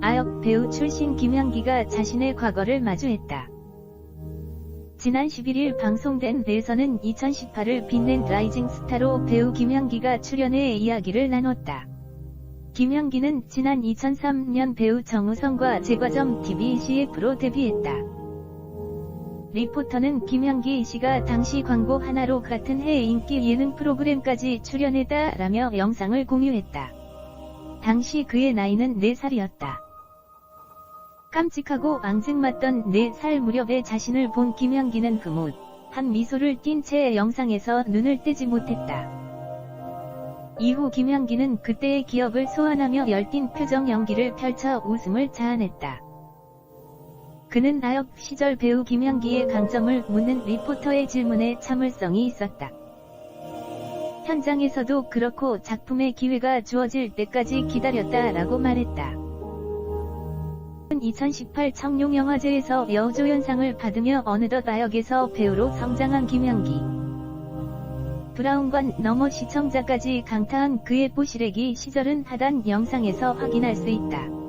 아역 배우 출신 김연기가 자신의 과거를 마주했다. 지난 11일 방송된 내에서는 2018을 빛낸 라이징 스타로 배우 김연기가 출연해 이야기를 나눴다. 김연기는 지난 2003년 배우 정우성과 제과점 TV CF로 데뷔했다. 리포터는 김연기 씨가 당시 광고 하나로 같은 해 인기 예능 프로그램까지 출연했다 라며 영상을 공유했다. 당시 그의 나이는 4살이었다. 깜찍하고 앙증맞던 4살 무렵의 자신을 본 김연기는 그뭇 한 미소를 띤 채 영상에서 눈을 떼지 못했다. 이후 김연기는 그때의 기억을 소환하며 열띤 표정 연기를 펼쳐 웃음을 자아냈다. 그는 아역 시절 배우 김연기의 강점을 묻는 리포터의 질문에 참을성이 있었다. 현장에서도 그렇고 작품의 기회가 주어질 때까지 기다렸다라고 말했다. 2018 청룡영화제에서 여우조연상을 받으며 어느덧 아역에서 배우로 성장한 김연기. 브라운관 너머 시청자까지 강타한 그의 뽀시래기 시절은 하단 영상에서 확인할 수 있다.